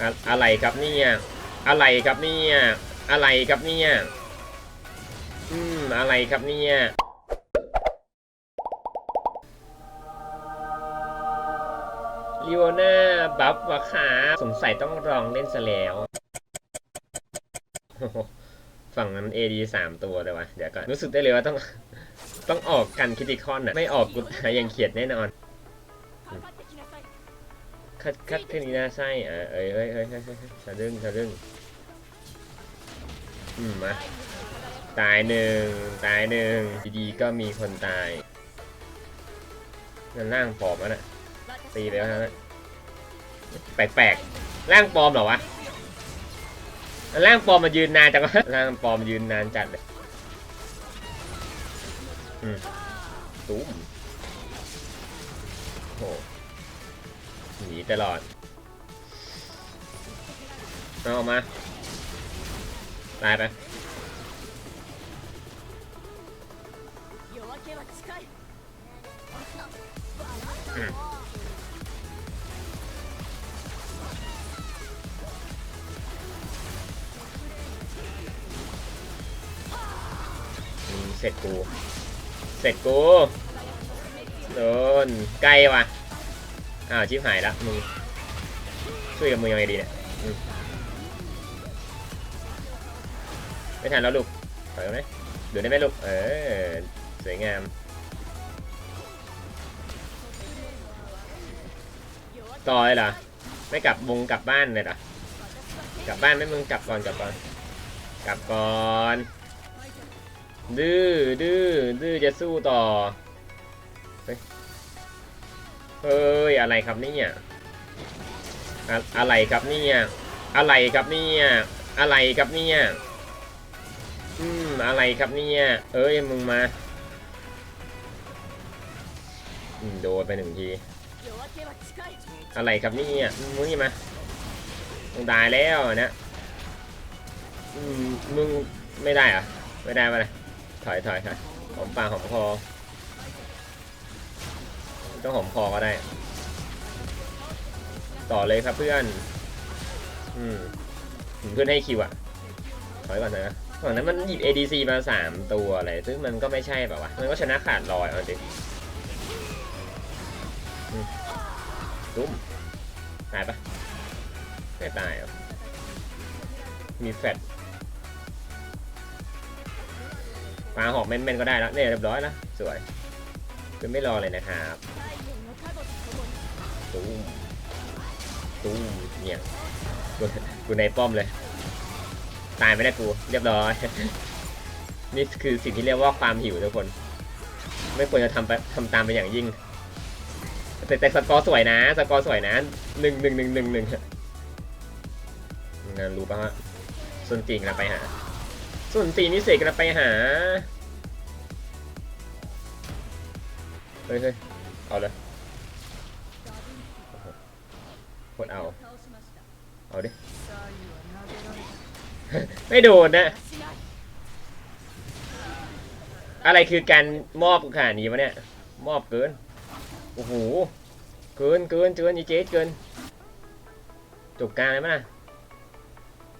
อะอะไรครับเนี่ยอะไรครับเนี่ยอะไรครับเนี่ยอืมอะไรครับเนี่ยลิโอน่าบัฟวะขาสงสัยต้องลองเล่นซะแล้ว ฝั่งนั้น AD สามตัวเลยวะเดี๋ยวก่อน รู้สึกได้เลยว่าต้อง ต้องออกกันคิติคอนอะไม่ออกกูตายอย่างเขียดแน่นอน คัดคัดแค่นี้นะใช่อ่าเอ้ยเอ้ยเอ้ยเอ้ยเอ้ยเอ้ยสะดึงสะดึงอืมมาตายหนึ่งตายหนึ่งดีๆก็มีคนตายนั่นร่างปลอมแล้วน่ะตีไปแล้วนะแปลกๆร่างปลอมเหรอวะร่างปลอมมายืนนานจังวะร่างปลอมยืนนานจัดเลยอืมตุ้มโอ้ห ตลอดเอาออกมา ตายไปเสร็จกู เสร็จกู โดน ไกลว่ะ อ้าวชิบหายละมึงช่วยกับมึงยังไงดีเนี่ยไม่ทันแล้วลูกถอยกันไหมเดี๋ยวได้ไหมลูกเออสวยงามต่อเลยเหรอไม่กลับวงกลับบ้านเลยเหรอกลับบ้านไหมมึงกลับก่อนกลับก่อนกลับก่อนดื้อดื้อดื้อจะสู้ต่อเฮ้ย เฮ้ยอะไรครับเนี่ยอะอะไรครับเนี่ยอะไรครับเนี่ยอะไรครับเนี่ยอืมอะไรครับเนี่ยเอ้ยมึงมาโดนไปหนึ่งทีอะไรครับเนี่ยมึงนี่มามึงตายแล้วนะอืมมึงไม่ได้อะไม่ได้มาเลยถอยถอยถอยหอมปากหอมคอ ต้องหอมคอก็ได้ ต่อเลยครับเพื่อน อืมเพื่อนให้คิวอะถอยก่อนนะฝั่งนั้นมันหยิบ ADC มาสามตัวอะไร ซึ่งมันก็ไม่ใช่แบบว่า มันก็ชนะขาดลอยเอาจริงตุ้ม ตายปะไม่ตายมีแฟดปลาหอกแม่นๆก็ได้แล้วเนี่ยเรียบร้อยแล้ว สวยคือไม่รอเลยนะครับ ตู้เนี่ยกูกูในป้อมเลย ตายไม่ได้กู เรียบร้อย นี่คือสิ่งที่เรียกว่าความหิวทุกคน ไม่ควรจะทำไปทำตามไปอย่างยิ่ง แต่แต่สกอร์สวยนะ สกอร์สวยนะหนึ่งหนึ่งหนึ่งหนึ่งหนึ่งงานรู้ป่ะฮะส่วนจริงเราไปหา ส่วนสีนิเศษเราไปหา เฮ้ยเฮ้ยเอาเลยโคตร เอา เอาดิ ไม่โดนนะ อะไรคือการมอบขนาดนี้วะเนี่ย มอบเกิน โอ้โห เกินเกินเกินยีเจ๊เกินจบกลางเลยมั้ยนะ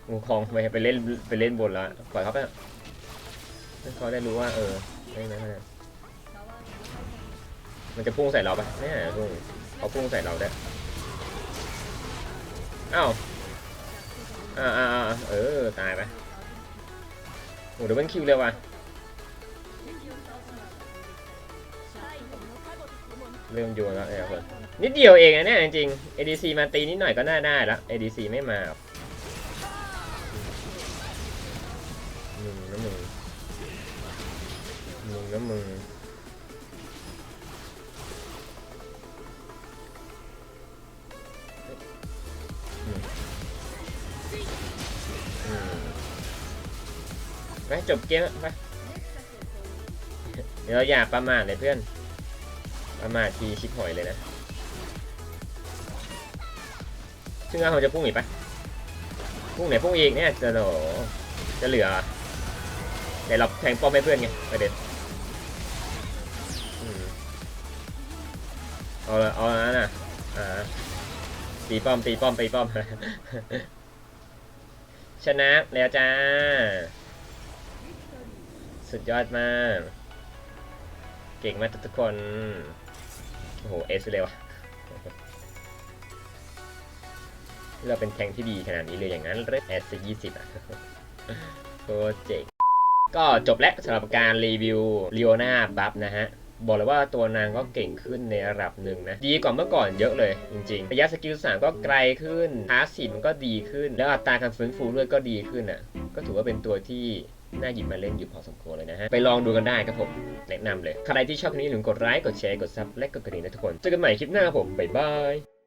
งูคองไปไปเล่นไปเล่นบนแล้วปล่อยเขาไปเขาได้รู้ว่าเออได้ไหมเนี่ยมันจะพุ่งใส่เราปะเนี่ยพุ่งเขาพุ่งใส่เราได้ อ้าวอ่าอ่าเออ ตายไปโอ้เดี๋ยวมันคิวเร็วว่ะเริ่มโยนแล้วเนี่ยคนนิดเดียวเองนะเนี่ยจริง ADC มาตีนิดหน่อยก็น่าได้ล้ว ADC ไม่มาหรอกมึงนะมึงมึงนะมึง ไปจบเกมไปเดี๋ยวเราอย่าประมาทเลยเพื่อน ประมาททีชิบหอยเลยนะ ซึ่งเราจะพุ่งอีกปะพุ่งไหนพุ่งอีกเนี่ยจะโหจะเหลือเดี๋ยวเราแทงป้อมให้เพื่อนไงประเด็นเอาละเอาละนะอ่าตีป้อมตีป้อมตีป้อม ชนะแล้วจ้า สุดยอดมาก เก่งมากทุกคน โอ้โห เอสเลยวะเราเป็นแข่งที่ดีขนาดนี้เลยอย่างนั้นเลยแอสยี่สิบอะโคตรเจ๋งก็จบแล้วสำหรับการรีวิวลีโอนาบัฟนะฮะ บอกเลยว่าตัวนางก็เก่งขึ้นในระดับหนึ่งนะ ดีกว่าเมื่อก่อนเยอะเลยจริงๆ ระยะสกิลสามก็ไกลขึ้นพาสีมันก็ดีขึ้น แล้วอัตราการฟื้นฟูเลือดก็ดีขึ้นอะ ก็ถือว่าเป็นตัวที่น่าหยิบมาเล่นอยู่พอสมควรเลยนะฮะ ไปลองดูกันได้ครับผม แนะนำเลย ใครที่ชอบคลิปนี้อย่าลืมกดไลค์กดแชร์กดซับและกดกระดิ่งนะทุกคน เจอกันใหม่คลิปหน้าครับผม บ๊ายบาย